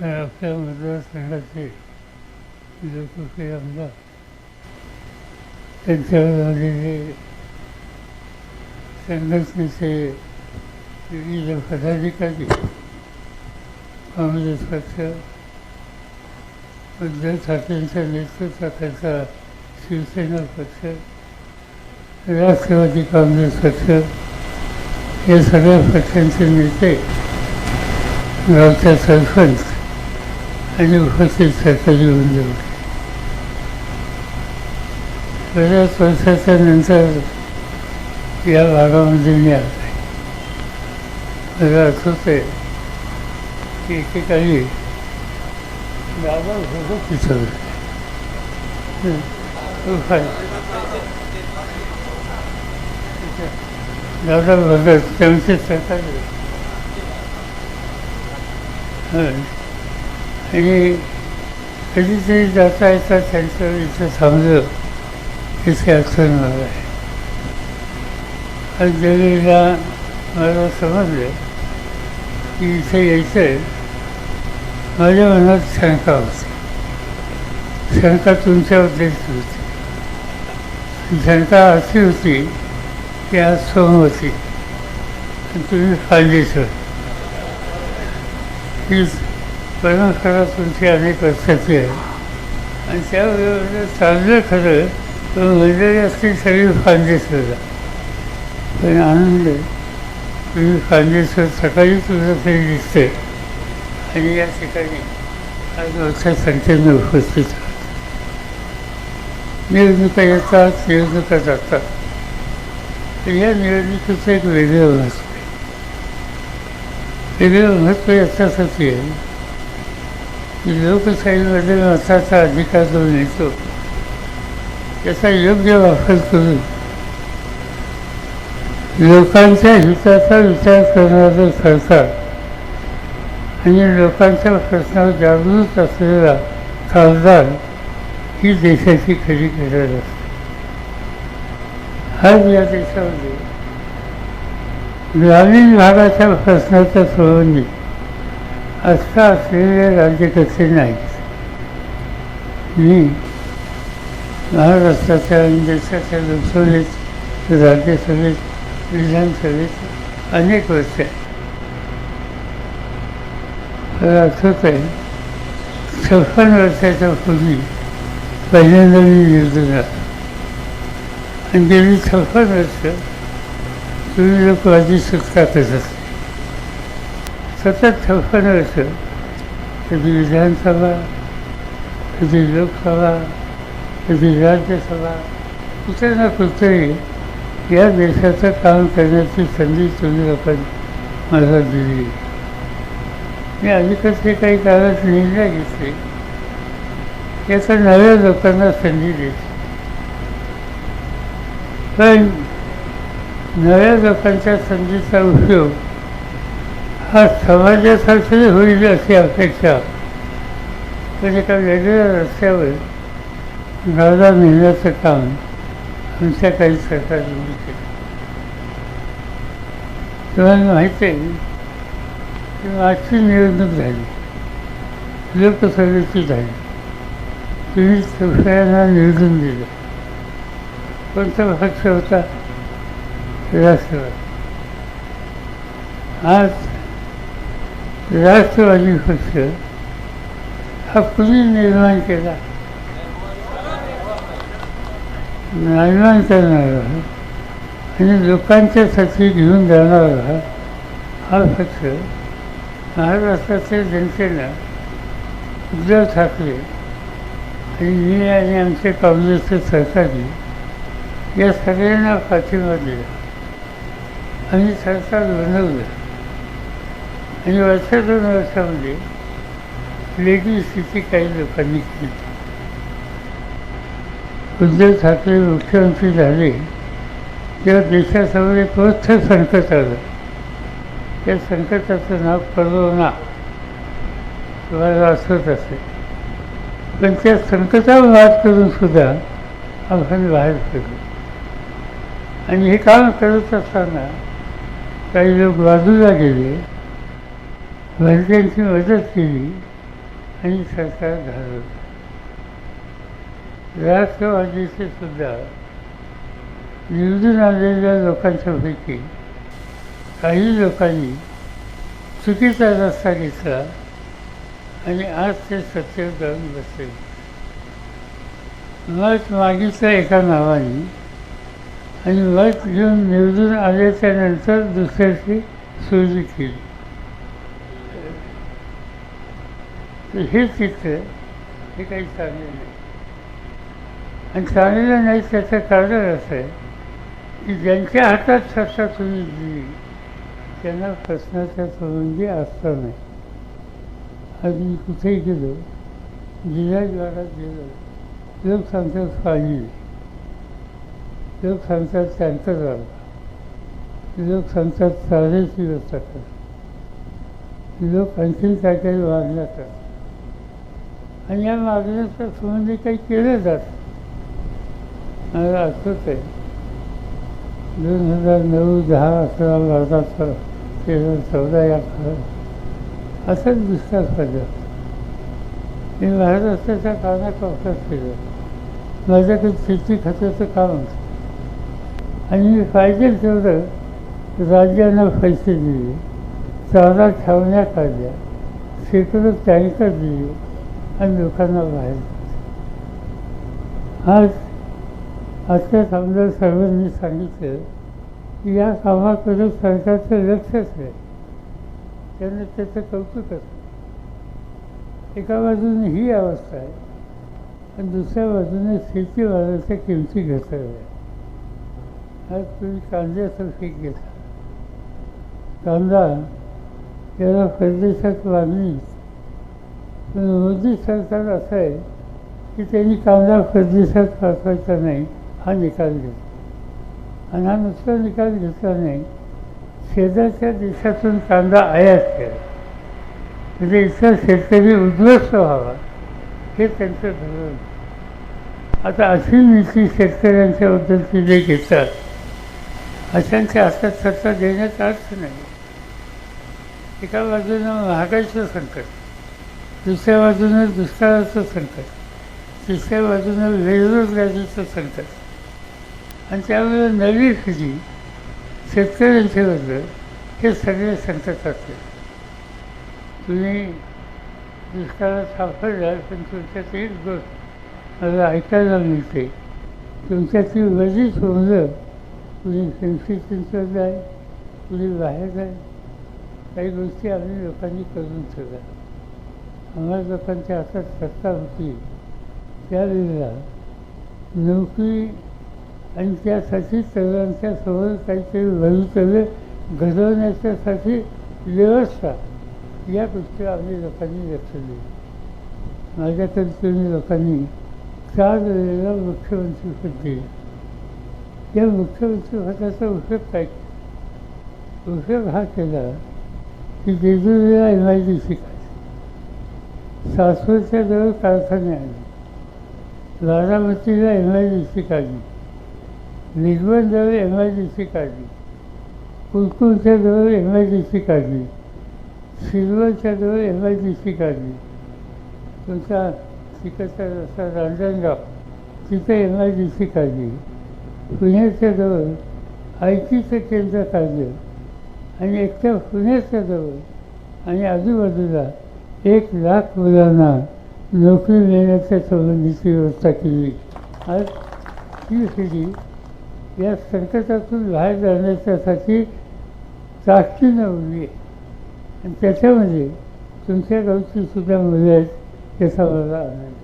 आपल्या मतदारसंघाचे लोकप्रिय आमदार त्यांच्यावर आलेले संघटनेचे विविध पदाधिकारी काँग्रेस पक्ष उद्धव ठाकरेंच्या नेतृत्वाखालचा शिवसेना पक्ष राष्ट्रवादी काँग्रेस पक्ष या सगळ्या पक्षांचे नेते गावच्या सरपंच आणि उपस्थित सरकारी होऊन जाऊ बऱ्याच वर्षाच्या नंतर या भागामध्ये मी आलो आहे मला आठवत आहे की एकेकाळी हो, दादा भगत तिथं दादा भगत त्यांचे सरकारी हं. आणि कधीतरी जाता येता त्यांचं इथं थांबलं इथे अडचण मला आहे आज ज्यावेळेला मला समजलं की इथे यायचं आहे माझ्या मनात शंका होती शंका तुमच्याबद्दलच होती शंका अशी होती की आज सोम होती तुम्ही फायदेशीर ही परंपरा तुमची अनेक वर्षाची आहे आणि त्याबरोबर चांगलं खरं पण मंडळी असतील शरीर फांदेसरला पण आनंद तुम्ही फांदेसर सकाळी तुझं तरी दिसते आणि या ठिकाणी आज मोठ्या संख्येने उपस्थित आहात निवडणुका येतात निवडणुका जातात तर या निवडणुकीचं एक वेगळं महत्त्व आहे वेगळं महत्त्व याच्यासाठी आहे लोकशाहीमध्ये मताचा अधिकार जो मिळतो त्याचा योग्य वापर करून लोकांच्या हिताचा विचार करणारं सरकार आणि लोकांच्या प्रश्नावर जागृत असलेला खासदार ही देशाची खरी गरज असते. आज या देशामध्ये ग्रामीण भागाच्या प्रश्नाच्या संबंधी आस्था असलेले राज्यकर्ते नाहीत मी महाराष्ट्राच्या आणि देशाच्या लोकसभेत राज्यसभेत विधानसभेत अनेक वर्ष आहे. मला आठवत आहे छप्पन वर्षाच्या पूर्वी पहिल्यांदा मी निवडून आलो आणि गेली छप्पन वर्ष तुम्ही लोक माझी सुटका करत सतत छप्पन असं कधी विधानसभा कधी लोकसभा कधी राज्यसभा कुठे ना कुठेही या देशाचं काम करण्याची संधी तुम्ही लोकांनी मला दिली. मी अलीकडचे काही काळात निर्णय घेतले याचा नव्या लोकांना संधी देते. पण नव्या लोकांच्या संधीचा उपयोग हा समाजासाठी होईल अशी अपेक्षा. म्हणजे एका वेगळ्या रस्त्यावर गाडा नेण्याचं काम आमच्या काही सरकारने केलं. तुम्हाला माहिती आहे की आजची निवडणूक झाली लोकसभेची झाली. तुम्ही सगळ्यांना निवडून दिलं. कोणता पक्ष होता? राष्ट्रवाद. आज राष्ट्रवादी पक्ष हा कुणी निर्माण केला? निर्माण करणारा आणि लोकांच्यासाठी घेऊन जाणारा हा. पक्ष महाराष्ट्रातल्या जनतेला उद्धव ठाकरे आणि मी आणि आमचे काँग्रेसचे सहकारी या सगळ्यांना पाठिंबा दिला. आम्ही सरकार बनवलं. आणि वर्षा दोन वर्षामध्ये लेडीज स्थिती काही लोकांनी केली उद्धव ठाकरे मुख्यमंत्री झाले तेव्हा देशासमोर एक मोठं संकट आलं. त्या संकटाचं नाव करोना. तुम्हाला असत असेल. पण त्या संकटावर मात करून सुद्धा आपण बाहेर पडलो. आणि हे काम करत असताना काही लोक बाजूला गेले. भारतीयांची मदत केली आणि सरकार घालवलं. राष्ट्रवादीचे सुद्धा निवडून आलेल्या लोकांच्यापैकी काही लोकांनी चुकीचा रस्ता घेतला आणि आज ते सत्य जाऊन बसले. मत मागितलं एका नावाने आणि मत घेऊन निवडून आल्याच्यानंतर दुसऱ्याची सुरू केली. तर हे चित्र हे काही चांगलं नाही. आणि चांगलं नाही त्याचं कारण असं आहे की ज्यांच्या हातात सत्ता तुम्ही दिली त्यांना प्रश्नाच्या संबंधी असता नाही. आज मी कुठेही गेलो जिल्ह्याद्वारात गेलो लोक सांगतात पाणी लोक सांगतात टँकर आला. लोक सांगतात चालेल व्यवस्था करा. लोक आणखीन काय काही वागण्यात आणि या मागण्याच्या संबंधी काही केले जात. मला आठवत आहे. दोन हजार नऊ दहा अकरा बारा तेरा चौदा या काळात असंच दुष्काळ पडलं मी महाराष्ट्राच्या कानात वापरत केलं माझ्याकडे शेती खात्याचं काम होतं. आणि मी पाहिजे तेवढं राज्यांना पैसे दिले. चारा छावण्या काढल्या. शेकडो टँकर दिले. आणि लोकांना बाहेर आज आजच्याच आमदार सर्वांनी सांगितलं की या कामाकडे सरकारचं लक्षच नाही. त्यांना त्याचं कौतुक असतं. एका बाजूने ही अवस्था आहे आणि दुसऱ्या बाजूने शेतीवाल्याच्या किमती घसरल्या आज तुम्ही कांद्याचं पीक घेता. कांदा त्याला परदेशात मागणी मोदी सरकार असं आहे की त्यांनी कांदा परदेशात पाठवायचा नाही हा निकाल घेतला. आणि हा नुसता निकाल घेतला नाही शेजारच्या देशातून कांदा आयात केला. म्हणजे इथला शेतकरी उद्ध्वस्त व्हावा हे त्यांचं धोरण. आता अशी नीती शेतकऱ्यांच्याबद्दलची जे घेतात अशांच्या हातात सत्ता देण्याचा अर्थ नाही. एका बाजूनं महागाईचं संकट. दुसऱ्या बाजूनं दुष्काळाचं संकट तिसऱ्या बाजूनं बेरोजगारीचं संकट. आणि त्यामुळे नवी पिढी शेतकऱ्यांच्याबद्दल हे सगळे संकट असते तुम्ही दुष्काळात सापडला पण तुमच्यात एक गोष्ट मला ऐकायला मिळते. तुमच्यातली बरीच मुलं कुणी पेन्सिल चिंचवत आहे कुणी बाहेर आहे काही गोष्टी आम्ही लोकांनी करून ठेवल्या. आम्हाला लोकांच्या हातात सत्ता होती. त्यावेळेला नोकरी आणि त्यासाठी सर्वांच्या समोर काहीतरी भवितव्य घडवण्याच्यासाठी व्यवस्था या गोष्टी आम्ही लोकांनी लक्ष दिले माझ्या तरी लोकांनी चार वेळेला मुख्यमंत्री पद दिले या मुख्यमंत्री पदाचा उपयोग काय? उपयोग हा केला की वेगवेगळ्या एम आय डी सी काय? सासवडच्या जवळ कारखाने आले बारामतीला एम आय डी सी काढली. निर्बनजवळ एम आय डी सी काढली. कुलकुलच्या जवळ एम आय डी सी काढली. सिल्वरच्या जवळ एम आय सी काढली. तुमचा तिकडचा रस्ता रांजणगाव तिथे एम आय डी सी काढली. पुण्याच्या जवळ आय टीचं केंद्र काढलं. आणि एकट्या पुण्याच्या जवळ आणि आजूबाजूला एक लाख मुलांना नोकरी देण्याच्या संबंधीची व्यवस्था केली. आज ही पिढी या संकटातून बाहेर जाण्याच्यासाठी ताकदीनं उभी आहे. आणि त्याच्यामध्ये तुमच्या गावची सुद्धा मुलं आहेत त्याचा मला आनंद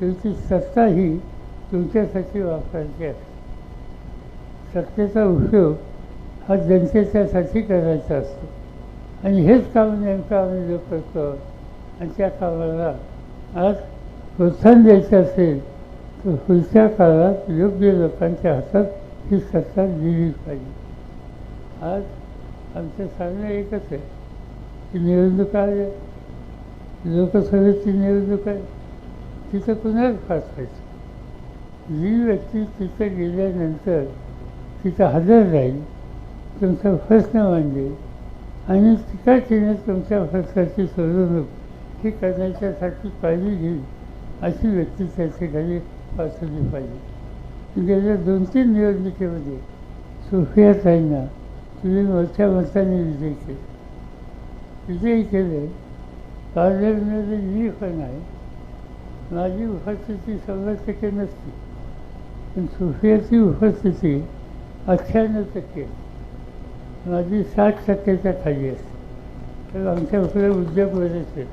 शेवटी सत्ता ही तुमच्यासाठी वापरायची असते सत्तेचा उपयोग हा जनतेच्यासाठी करायचा असतो. आणि हेच काम नेमकं आम्ही जो करतो. आणि त्या कामाला आज प्रोत्साहन द्यायचं असेल तर पुढच्या काळात योग्य लोकांच्या हातात ही सत्ता दिली पाहिजे. आज आमचं सांगणं एकच आहे की निवडणूक आहे. लोकसभेची निवडणूक आहे. तिथं कुणाच व्हायचं? जी व्यक्ती तिथं गेल्यानंतर तिथं हजर राहील तुमचा प्रश्न मांडेल आणि तिकडचीने तुमच्या प्रश्नाची सोडवणूक ही करण्याच्यासाठी काळजी घेईल अशी व्यक्ती त्या ठिकाणी असली पाहिजे. गेल्या दोन तीन निवडणुकीमध्ये सुफिया ताईंना तुम्ही मोठ्या मताने विजयी केले. विजयी केले पार्लरमध्ये मी पण आहे. माझी उपस्थिती शंभर टक्के नसते. पण सुफियाची उपस्थिती अठ्ठ्याण्णव टक्के माझी साठ टक्क्याच्या खाली असते. तर आमच्याकडे उद्योग बरेच आहेत.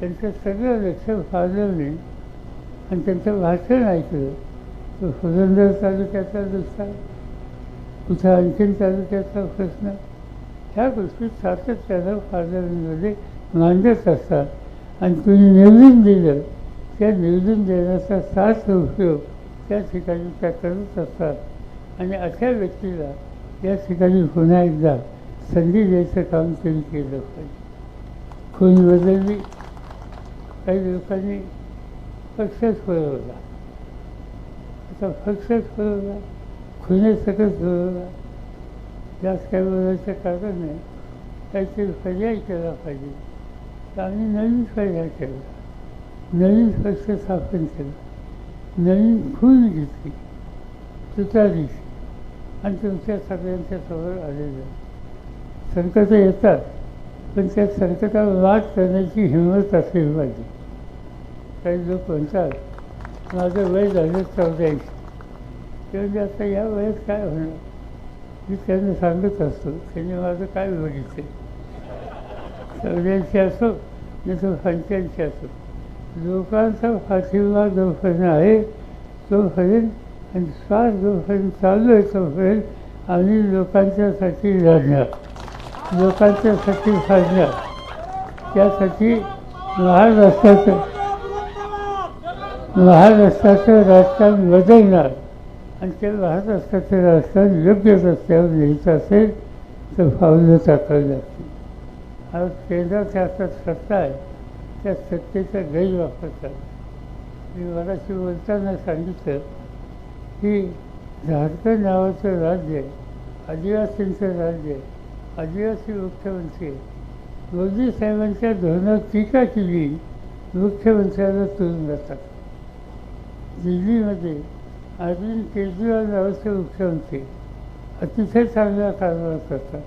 त्यांचं सगळं लक्ष फाळवणे आणि त्यांचं भाषण ऐकलं तर पुरंदर तालुक्याचा दुसरा कुठं आणखीन तालुक्याचा प्रश्न ह्या गोष्टी सातत्यानं फाळवणीमध्ये मांडत असतात. आणि तुम्ही निवडून दिलं त्या निवडून देण्याचा साथ उपयोग त्या ठिकाणी त्या करत असतात. आणि अशा व्यक्तीला या ठिकाणी पुन्हा एकदा संधी द्यायचं काम त्यांनी केलं पाहिजे. खून बदलली काही लोकांनी पक्षच फरवला आता पक्षच पळवला खुनेसकट पळवला जास्त काही बोलायचं कारण नाही काहीतरी पर्याय केला पाहिजे. तर आम्ही नवीन पर्याय केला. नवीन पक्ष स्थापन केलं. नवीन खून घेतली. तुतारीची आणि तुमच्या सगळ्यांच्या समोर आलेले. संकट येतात पण त्या संकटावर वाद करण्याची हिंमत असली पाहिजे काही लोक म्हणतात माझं वय झालं चौऱ्याऐंशी. ते म्हणजे आता या वयात काय होणार? मी त्यांना सांगत असतो त्यांनी माझं काय बघितलं चौऱ्याऐंशी असो नाही तो पंच्याऐंशी असो. लोकांचा पाठिंबा जोपर्यंत आहे तो हरेन आणि श्वास जोपर्यंत चालू आहे तोपर्यंत आम्ही लोकांच्यासाठी लढणार. लोकांच्यासाठी फाडणार. त्यासाठी महाराष्ट्राचं महाराष्ट्राचं राजकारण बदलणार. आणि ते महाराष्ट्राचं राजकारण योग्य रस्त्यावर न्यायचं असेल तर पावलं टाकावी लागतील. आज केंद्रात हातात सत्ता आहे. त्या सत्तेचा गैरवापर करतात मी मराठी बोलताना सांगितलं की झारखंड नावाचं राज्य आहे आदिवासींचं राज्य आहे आदिवासी मुख्यमंत्री आहे मोदी साहेबांच्या धोरणात टीका केली मुख्यमंत्र्याला तुरून जातात दिल्लीमध्ये अरविंद केजरीवाल नावाचे मुख्यमंत्री अतिशय चांगला कारभार करतात.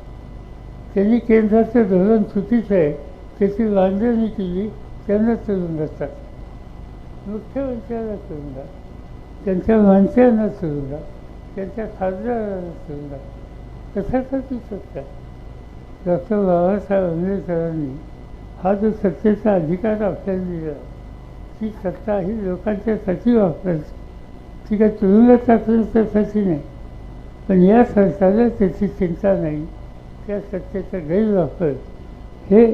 त्यांनी केंद्राचं धोरण चुकीचं आहे त्याची बांधणी केली त्यांना तुरुंगात मुख्यमंत्र्याला तुरुंगात त्यांच्या माणसांना सुविधा त्यांच्या खासदारांना तुरुंगात कशासाठी सत्ता डॉक्टर बाबासाहेब आंबेडकरांनी हा जो सत्तेचा अधिकार आपल्याला दिला ती सत्ता ही लोकांच्यासाठी वापरायची ती काय तुरुंगात टाकण्याच्यासाठी नाही. पण या सरकारला त्याची चिंता नाही. त्या सत्तेचा गैरवापर. हे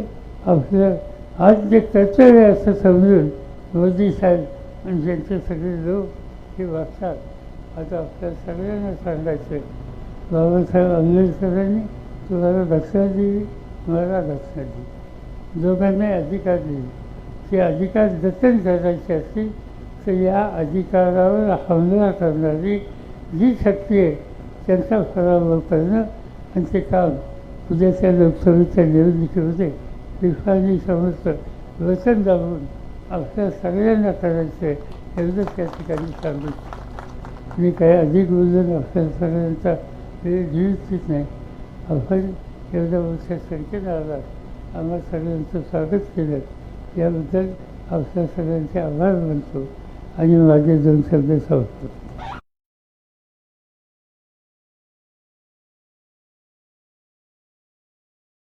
आपलं आज जे कर्तव्य आहे असं समजून मोदी साहेब आणि ज्यांचे सगळे लोक हे वागतात आता आपल्या सगळ्यांना सांगायचं बाबासाहेब आंबेडकरांनी तुम्हाला दक्षिणा दिली मला दक्षिणा दिली. दोघांनाही अधिकार दिले. ते अधिकार जतन करायचे असतील तर या अधिकारावर हमला करणारी जी शक्ती आहे त्यांचा पराभव करणं आणि ते काम उद्याच्या लोकसभेच्या निवडणुकीमध्ये विश्वानी समजतं वचन दाबून आपल्या सगळ्यांना करायचं आहे एवढंच त्या ठिकाणी सांगू मी काही अधिक बोलून आपल्या सगळ्यांचा वेळ घेऊ इच्छित नाही. आपण एवढ्या वर्षात संख्येनं आलात आम्हा सगळ्यांचं स्वागत केलं. याबद्दल आपल्या सगळ्यांचे आभार मानतो आणि माझे दोन शब्द सांगतो